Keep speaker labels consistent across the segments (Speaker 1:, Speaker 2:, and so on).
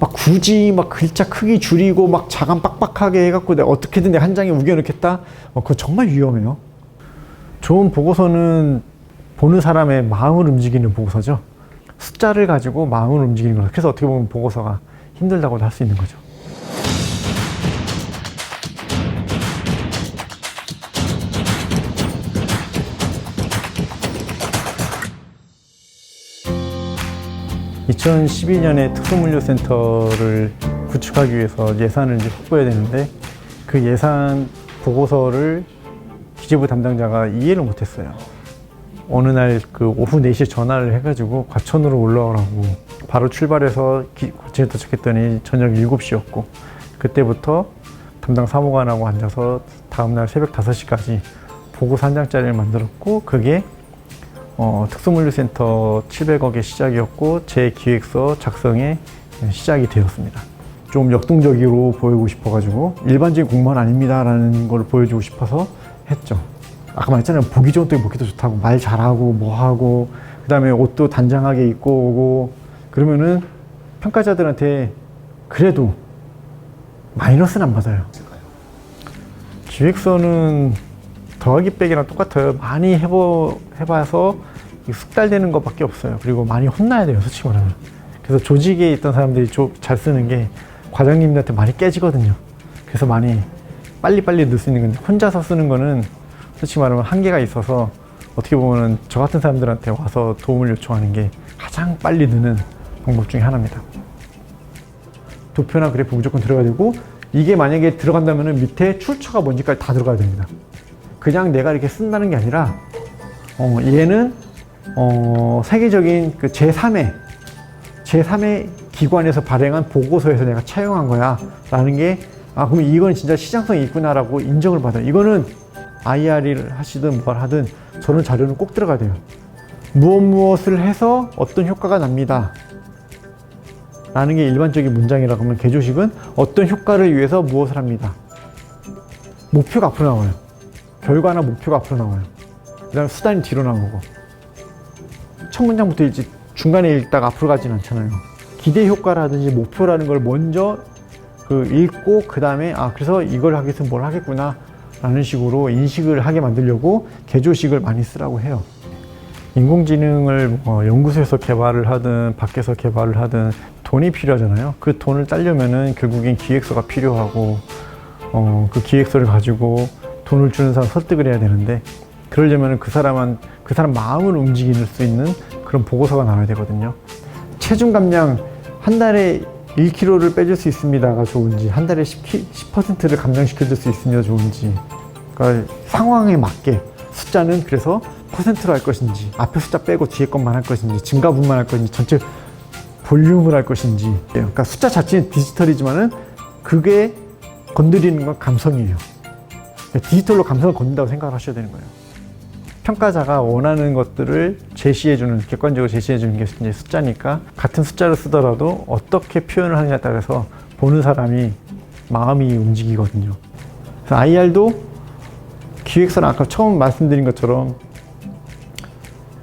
Speaker 1: 막 굳이 막 글자 크기 줄이고 막 자감 빡빡하게 해갖고 내가 어떻게든 내가 한 장에 우겨넣겠다? 어, 그거 정말 위험해요. 좋은 보고서는 보는 사람의 마음을 움직이는 보고서죠. 숫자를 가지고 마음을 움직이는 거죠. 그래서 어떻게 보면 보고서가 힘들다고도 할 수 있는 거죠. (2012년에) 특수물류센터를 구축하기 위해서 예산을 이제 확보해야 되는데 그 예산 보고서를 기재부 담당자가 이해를 못했어요. 어느 날 그 오후 4시에 전화를 해가지고 과천으로 올라오라고 바로 출발해서 기- 과천에 도착했더니 저녁 7시였고 그때부터 담당 사무관하고 앉아서 다음날 새벽 5시까지 보고서 한 장짜리를 만들었고 그게 어, 특수물류센터 700억의 시작이었고 제 기획서 작성의 시작이 되었습니다. 좀 역동적으로 보이고 싶어가지고 일반적인 공무원 아닙니다라는 걸 보여주고 싶어서 했죠. 아까 말했잖아요. 보기 좋은 떡이 먹기도 좋다고 말 잘하고 뭐하고 그 다음에 옷도 단장하게 입고 오고 그러면은 평가자들한테 그래도 마이너스는 안 받아요. 기획서는 더하기 빼기랑 똑같아요. 많이 해보, 해봐서 이 숙달되는 것밖에 없어요. 그리고 많이 혼나야 돼요, 솔직히 말하면. 그래서 조직에 있던 사람들이 조- 잘 쓰는 게 과장님들한테 많이 깨지거든요. 그래서 많이 빨리빨리 넣을 수 있는 건데 혼자서 쓰는 거는 솔직히 말하면 한계가 있어서 어떻게 보면 저 같은 사람들한테 와서 도움을 요청하는 게 가장 빨리 느는 방법 중에 하나입니다. 도표나 그래프 무조건 들어가야 되고 이게 만약에 들어간다면 밑에 출처가 뭔지까지 다 들어가야 됩니다. 그냥 내가 이렇게 쓴다는 게 아니라 어, 얘는 어, 세계적인 그 제3의 제3의 기관에서 발행한 보고서에서 내가 차용한 거야 라는 게 아, 그럼 이건 진짜 시장성이 있구나라고 인정을 받아요. 이거는 IR을 하시든 뭘 하든 저런 자료는 꼭 들어가야 돼요. 무엇 무엇을 해서 어떤 효과가 납니다. 라는 게 일반적인 문장이라고 하면 개조식은 어떤 효과를 위해서 무엇을 합니다. 목표가 앞으로 나와요. 결과나 목표가 앞으로 나와요. 그 다음에 수단이 뒤로 나오고. 첫 문장부터 이제 중간에 읽다가 앞으로 가진 않잖아요. 기대 효과라든지 목표라는 걸 먼저 그 읽고 그 다음에 아 그래서 이걸 하기 위해서 뭘 하겠구나 라는 식으로 인식을 하게 만들려고 개조식을 많이 쓰라고 해요. 인공지능을 뭐 연구소에서 개발을 하든 밖에서 개발을 하든 돈이 필요하잖아요. 그 돈을 따려면은 결국엔 기획서가 필요하고 어, 그 기획서를 가지고 돈을 주는 사람 설득을 해야 되는데 그러려면 그 사람은 그 사람 마음을 움직일 수 있는 그런 보고서가 나와야 되거든요. 체중 감량 한 달에 1kg를 빼줄 수 있습니다가 좋은지 한 달에 10, 10%를 감량시켜줄 수 있습니다 좋은지 그러니까 상황에 맞게 숫자는 그래서 퍼센트로 할 것인지 앞에 숫자 빼고 뒤에 것만 할 것인지 증가분만 할 것인지 전체 볼륨을 할 것인지. 그러니까 숫자 자체는 디지털이지만은 그게 건드리는 건 감성이에요. 디지털로 감성을 건든다고 생각을 하셔야 되는 거예요 평가자가 원하는 것들을 제시해주는 객관적으로 제시해주는 게 이제 숫자니까 같은 숫자를 쓰더라도 어떻게 표현을 하느냐에 따라서 보는 사람이 마음이 움직이거든요. 그래서 IR도 기획서는 아까 처음 말씀드린 것처럼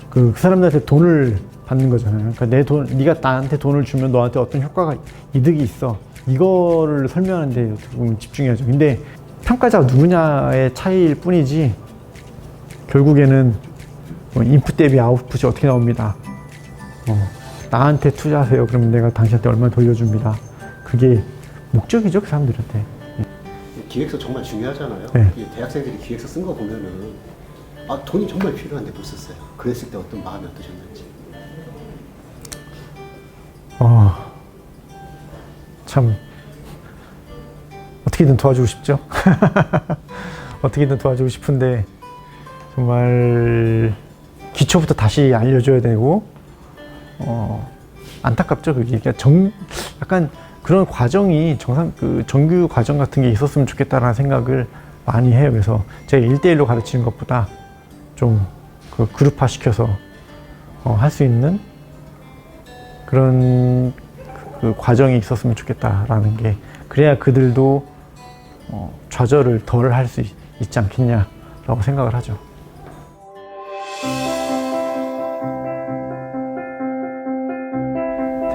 Speaker 1: 그, 그 사람들한테 돈을 받는 거잖아요. 그러니까 내 돈, 네가 나한테 돈을 주면 너한테 어떤 효과가 이득이 있어. 이거를 설명하는데 집중해야죠. 근데 평가자가 누구냐의 차이일 뿐이지 결국에는 뭐 인풋 대비 아웃풋이 어떻게 나옵니다. 어, 나한테 투자하세요. 그러면 내가 당신한테 얼마 돌려줍니다. 그게 목적이죠, 그 사람들한테.
Speaker 2: 기획서 정말 중요하잖아요.
Speaker 1: 네.
Speaker 2: 이 대학생들이 기획서 쓴 거 보면은 아 돈이 정말 필요한데 못 썼어요. 그랬을 때 어떤 마음이 어떠셨는지.
Speaker 1: 어, 참 어떻게든 도와주고 싶죠. 어떻게든 도와주고 싶은데 정말 기초부터 다시 알려줘야 되고 어, 안타깝죠. 그게 그러니까 정 약간 그런 과정이 정상 그 정규 과정 같은 게 있었으면 좋겠다라는 생각을 많이 해요. 그래서 제가 일대일로 가르치는 것보다 좀 그 그룹화 시켜서 어, 할 수 있는 그런 그 과정이 있었으면 좋겠다라는 게 그래야 그들도 어, 좌절을 덜 할 수 있지 않겠냐라고 생각을 하죠.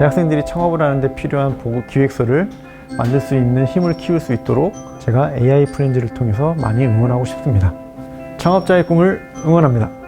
Speaker 1: 대학생들이 창업을 하는데 필요한 보고 기획서를 만들 수 있는 힘을 키울 수 있도록 제가 AI 프렌즈를 통해서 많이 응원하고 싶습니다. 창업자의 꿈을 응원합니다.